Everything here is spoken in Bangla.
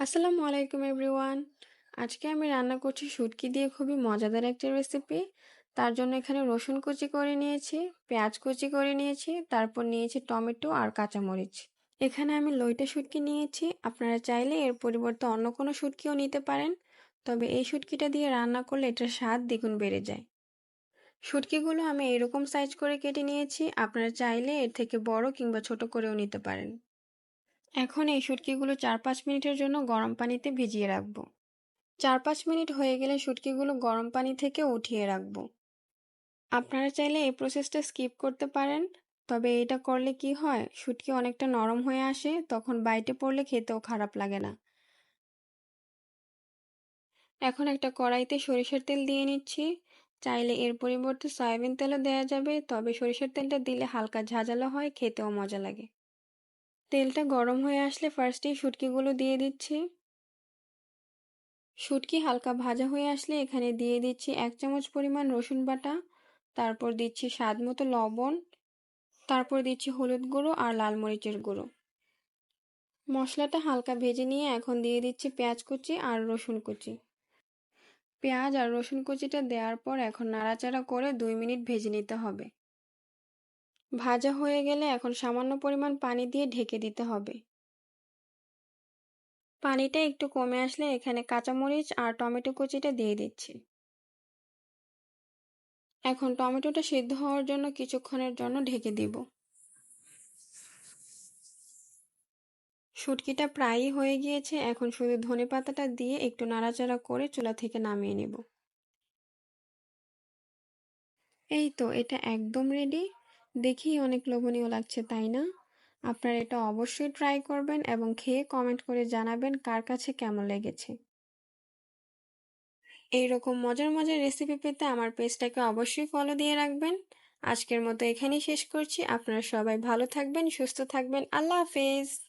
আসসালামু আলাইকুম এভরিওয়ান। আজকে আমি রান্না করছি শুটকি দিয়ে খুবই মজাদার একটা রেসিপি। তার জন্য এখানে রসুন কুচি করে নিয়েছি, পেঁয়াজ কুচি করে নিয়েছি, তারপর নিয়েছি টমেটো আর কাঁচামরিচ। এখানে আমি লইটা শুটকি নিয়েছি, আপনারা চাইলে এর পরিবর্তে অন্য কোনো শুটকিও নিতে পারেন। তবে এই শুটকিটা দিয়ে রান্না করলে এটার স্বাদ দ্বিগুণ বেড়ে যায়। শুটকিগুলো আমি এরকম সাইজ করে কেটে নিয়েছি, আপনারা চাইলে এর থেকে বড় কিংবা ছোট করেও নিতে পারেন। এখন এই শুটকিগুলো চার পাঁচ মিনিটের জন্য গরম পানিতে ভিজিয়ে রাখব। চার পাঁচ মিনিট হয়ে গেলে শুটকিগুলো গরম পানি থেকে উঠিয়ে রাখব। আপনারা চাইলে এই প্রসেসটা স্কিপ করতে পারেন, তবে এটা করলে কি হয়, শুটকি অনেকটা নরম হয়ে আসে, তখন বাইটে পড়লে খেতেও খারাপ লাগে না। এখন একটা কড়াইতে সরিষার তেল দিয়ে নিচ্ছি। চাইলে এর পরিবর্তে সয়াবিন তেলও দেওয়া যাবে, তবে সরিষার তেলটা দিলে হালকা ঝাঁঝালো হয়, খেতেও মজা লাগে। তেলটা গরম হয়ে আসলে ফার্স্টেই শুটকিগুলো দিয়ে দিচ্ছি। শুটকি হালকা ভাজা হয়ে আসলে এখানে দিয়ে দিচ্ছি এক চামচ পরিমাণ রসুন বাটা, তারপর দিচ্ছি স্বাদ মতো লবণ, তারপর দিচ্ছি হলুদ গুঁড়ো আর লাল মরিচের গুঁড়ো। মশলাটা হালকা ভেজে নিয়ে এখন দিয়ে দিচ্ছি পেঁয়াজ কুচি আর রসুন কুচি। পেঁয়াজ আর রসুন কুচিটা দেওয়ার পর এখন নাড়াচাড়া করে দুই মিনিট ভেজে নিতে হবে। ভাজা হয়ে গেলে এখন সামান্য পরিমাণ পানি দিয়ে ঢেকে দিতে হবে। পানিটা একটু কমে আসলে এখানে কাঁচামরিচ আর টমেটো কুচিটা দিয়ে দিচ্ছি। এখন টমেটোটা সিদ্ধ হওয়ার জন্য কিছুক্ষণের জন্য ঢেকে দিব। শুটকিটা প্রায়ই হয়ে গিয়েছে, এখন শুধু ধনে পাতাটা দিয়ে একটু নাড়াচাড়া করে চুলা থেকে নামিয়ে নেব। এই তো, এটা একদম রেডি দেখেই অনেক লোভনীয় লাগছে, তাই না? আপনারা এটা অবশ্যই ট্রাই করবেন এবং খেয়ে কমেন্ট করে জানাবেন কার কাছে কেমন লেগেছে। এই রকম মজার মজার রেসিপি পেতে আমার পেজটাকে অবশ্যই ফলো দিয়ে রাখবেন। আজকের মতো এখানেই শেষ করছি। আপনারা সবাই ভালো থাকবেন, সুস্থ থাকবেন। আল্লাহ হাফেজ!